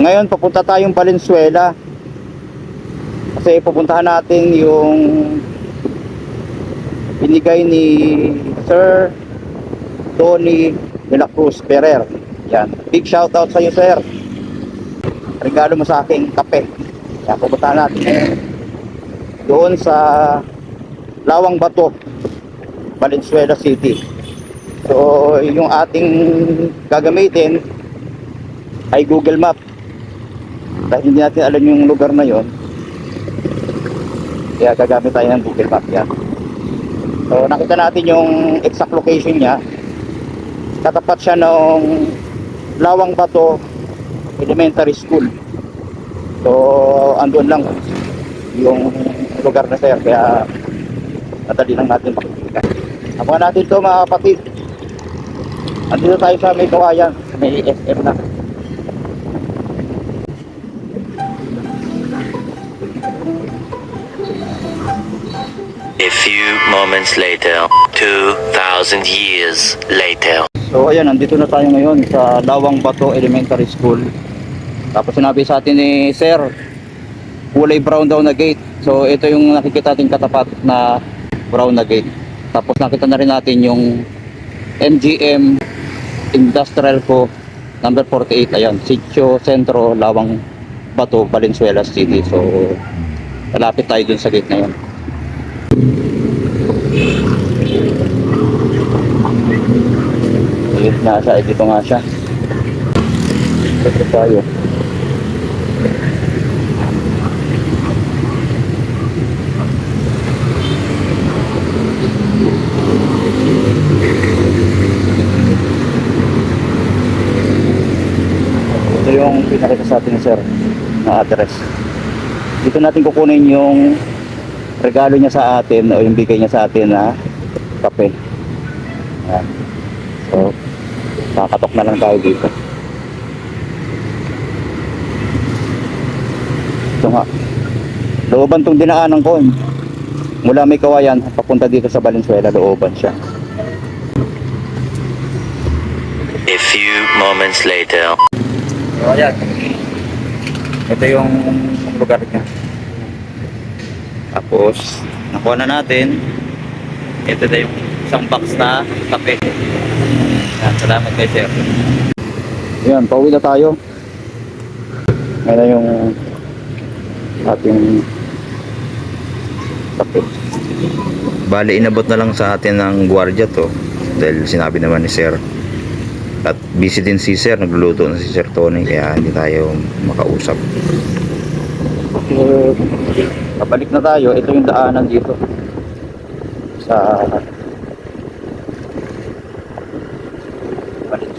Ngayon, papunta tayong Valenzuela. Kasi pupuntahan natin yung binigay ni Sir Tony de la Cruz Ferrer. Yan. Big shout out sa iyo, sir. Regalo mo sa aking kape. Yan, pupuntahan natin. Doon sa Lawang Bato, Valenzuela City. So, yung ating gagamitin ay Google Map. Dahil hindi natin alam yung lugar na yon. Kaya gagamit tayo ng Google Map yan. So, nakita natin yung exact location niya. Katapat siya ng Lawang Bato Elementary School. So, andun lang yung lugar na sir. Kaya, madali lang natin makikita. Abangan natin to mga kapatid. Andito tayo sa may kawayan, may SM na. Few moments later, 2,000 years later. So ayan, nandito na tayo ngayon sa Lawang Bato Elementary School. Tapos sinabi sa atin ni Sir, kulay brown daw na gate. So ito yung nakikita natin katapat na brown na gate. Tapos nakita na rin natin yung MGM Industrial Co. number 48. Ayan, Sitio Centro, Lawang Bato, Valenzuela City. So malapit tayo dun sa gate na yun. Ayun eh, dito nga siya. Dito tayo. Ito yung pinakita sa atin sir na address. Dito natin kukunin yung regalo niya sa atin o yung bigay niya sa atin na kape. Ayan. So, kakatok na lang tayo dito. Ito nga. Looban tong dinaanan ko. eh. Mula may kawayan, papunta dito sa Valenzuela, looban siya. A few moments later. So, ayan. Ito yung lugar niya. Tapos, nakuha na natin. Ito na yung isang box na kape. Yan, salamat kay sir. Yan, pauwi na tayo. Ngayon na yung ating kape. Bali, inabot na lang sa atin ng gwardiya to. Dahil sinabi naman ni Sir. At busy din si Sir, nagluluto na si Sir Tony, kaya hindi tayo makausap. So, pabalik na tayo. Ito yung daanan dito. Sa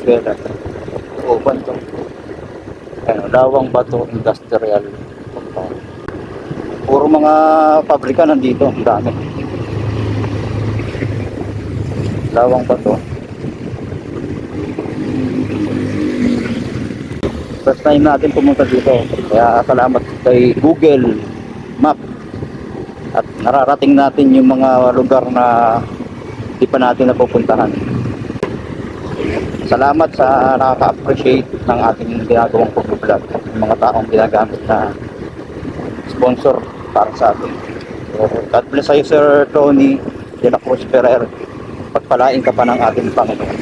Valenzuela. Oban to. Ano, Lawang Bato Industrial Compound. Puro mga pabrika nandito. Ang dami. Lawang Bato. First time natin pumunta dito. Kaya salamat kay Google Map. At nararating natin yung mga lugar na hindi pa natin napupuntahan. Salamat sa nakaka-appreciate ng ating ginagawang pag-vlog. Mga taong ginagamit na sponsor para sa atin. So, God bless sa'yo, Sir Tony de la Cruz Ferrer. Pagpalain ka pa ng ating Panginoon.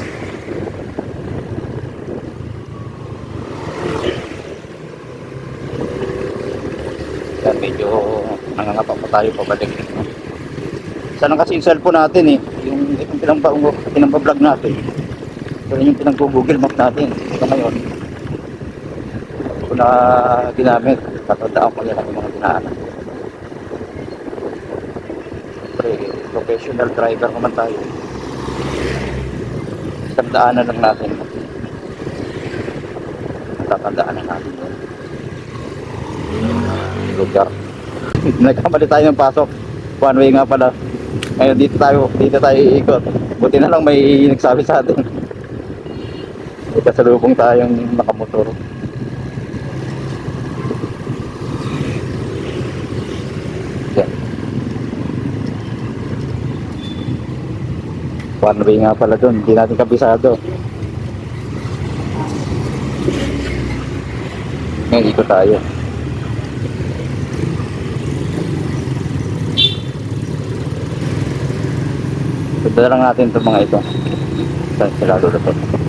Yan, medyo nangangapa pa tayo pabalik. Sana kasi yung cellphone natin eh, yung itong pinamba, pinamba-vlog natin. Ito rin yung pinag-google map natin. Ito ngayon. Ko na ginamit. Tatandaan ko yan ang mga dinaanan. Siyempre, professional driver naman tayo. Tandaanan lang natin. Tatandaanan natin yun lugar. Nagkamali tayo ng pasok. One way nga pala. Ngayon dito tayo, dito tayo iikot. Buti na lang may nagsabi sa atin. May kasalubong tayong nakamotor. Yan. One way nga pala dun. Hindi natin kabisado. Ngayon, ikot tayo. Punta lang natin itong mga ito. Saan sila lulutot?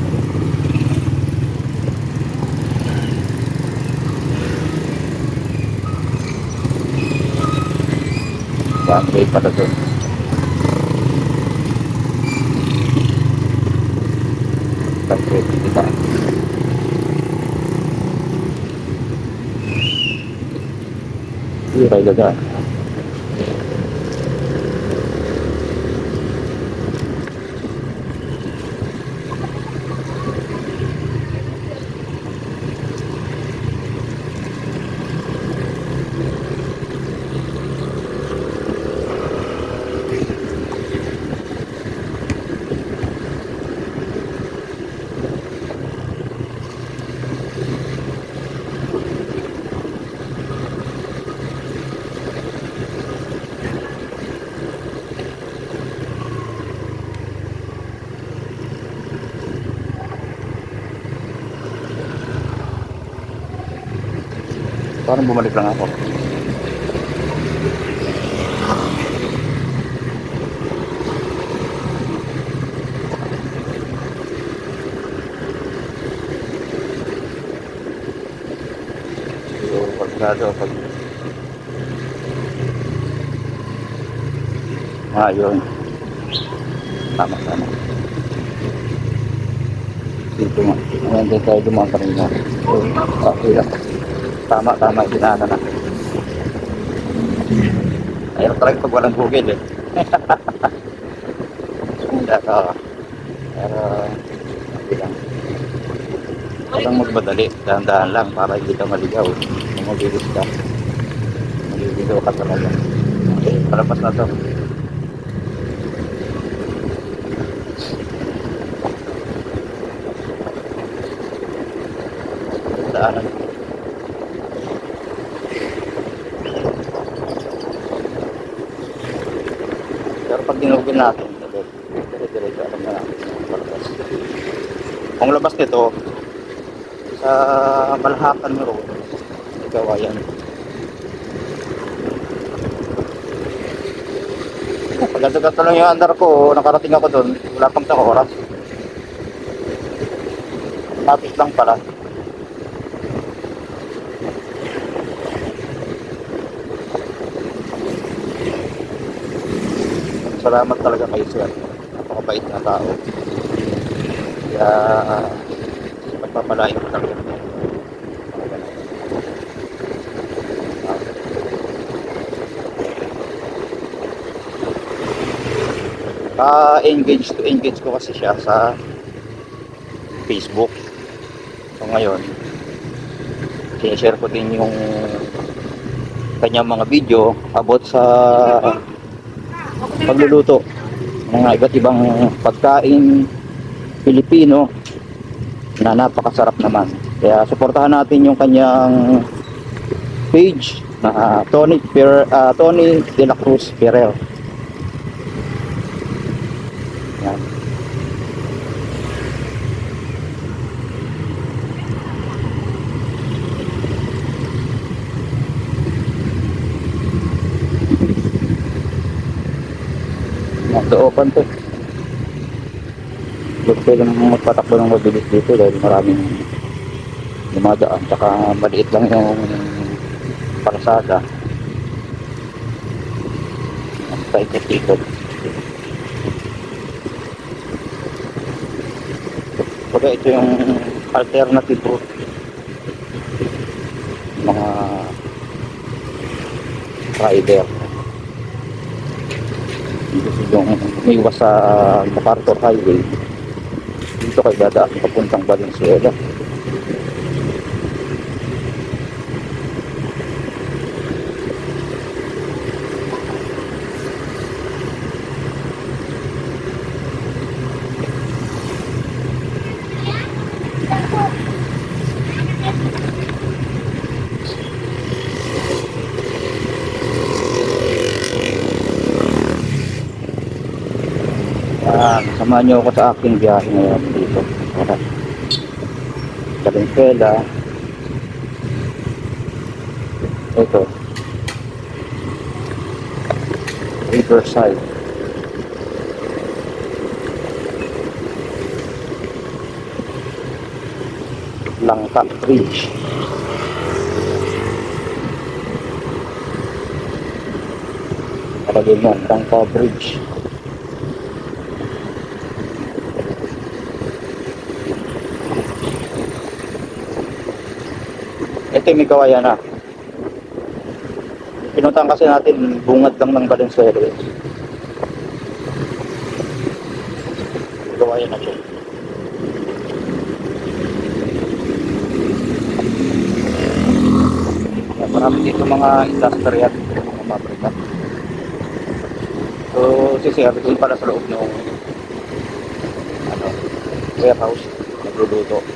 Yan, may pala doon. Pag-pwede kita. Iya, kayo gaga. Parang bumalik lang ako. Pagkado, pag... Ah, yun. Tama, tama. Dito nga. Din tayo dumaan kanina. So, okay lang. Tama, tama. Ginana na. Ayun talaga pag walang Google eh. Hindi ka. Pero, okay lang. Walang magmadali. Dahan-dahan lang para hindi ka maligaw. Kung mabilis ka. Maliligaw ka talaga. Okay, palapas na to. Daanan. Pero pag dinugin natin, dire-diretso alam na natin ang palabas. Kung labas nito, sa Malhakan Road, ikaw yan. Pagkagagat lang yung andar ko, nakarating ako doon, wala pang sa oras. Tapos lang pala. Salamat talaga kay Sir. Napakabait na tao. Kaya pagpapalain ko talaga. ka-engage to engage ko kasi siya sa Facebook. So ngayon, sinishare ko din yung kanyang mga video about sa pagluluto ng iba't ibang pagkain Pilipino na napakasarap naman. Kaya suportahan natin yung kanyang page na Tony Per ah, Tony De La Cruz Ferrer. Yan. Open to. Gusto lang magpatakbo ng mabilis dito dahil maraming dumadaan. Tsaka maliit lang yung parsada. Sa ikot-ikot. Kumbaga ito yung alternative route. Mga rider. Gusto yung umiwas sa MacArthur Highway. Dito kay Dada, papuntang Valenzuela. Ah, samahan niyo ako sa aking biyahe ngayon dito. Para Valenzuela. Ito. Riverside. Langka Bridge. Nakalagay yan, Langka Bridge. May kawayan na. Pinutang kasi natin bungad lang ng Valenzuela. Kawayan na siya. Marami dito mga industrial, mga pabrika. So, si Sir, doon pala sa loob ng ano, warehouse, nagluluto.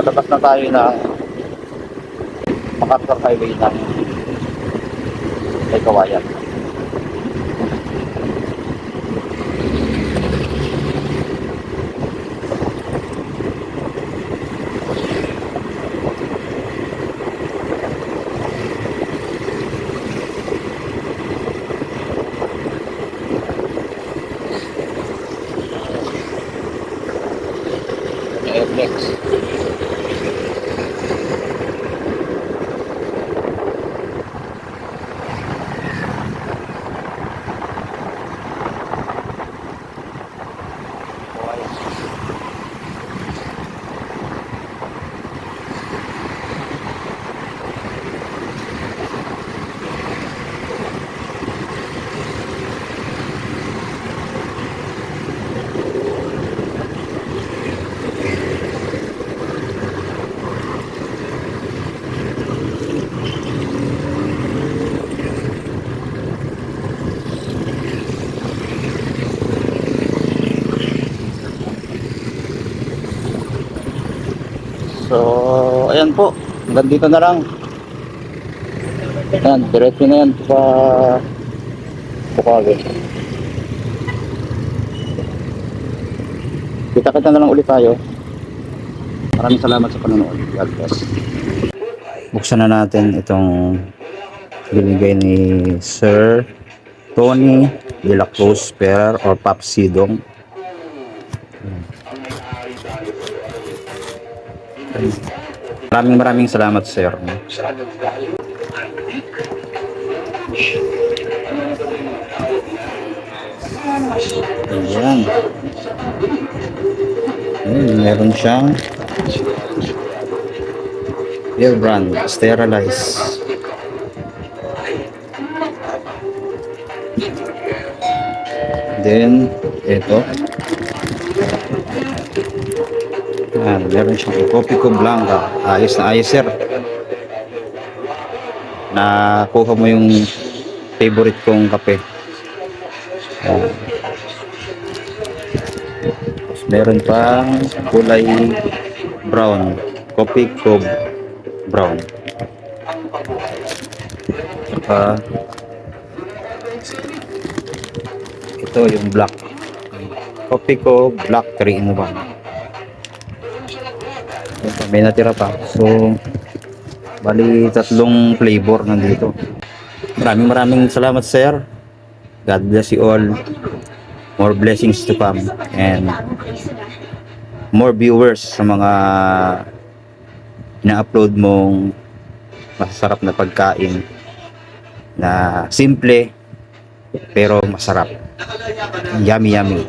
Palabas na tayo ng MacArthur Highway ng may kawayan. So, ayan po. Hanggang dito na lang. Ayan, diretso na yan sa Bukawin. Kita-kita na lang ulit tayo. Maraming salamat sa panonood. God bless. Buksan na natin itong binigay ni Sir Tony De La Perer or Pap Sidong. Maraming maraming salamat sir. Ayan. Ayan, meron siyang beer brand, sterilize. Then, ito. Ayan, meron siyang kopi ko blanca. Ayos na ayos, sir. Nakuha mo yung favorite kong kape. Ayan. Tapos meron pang kulay brown. Kopi ko brown. Saka ito yung black. Kopi ko black 3 in 1. May natira pa. So, bali tatlong flavor nandito. Maraming maraming salamat sir. God bless you all. More blessings to come and more viewers sa mga na-upload mong masasarap na pagkain na simple pero masarap. Yummy yummy.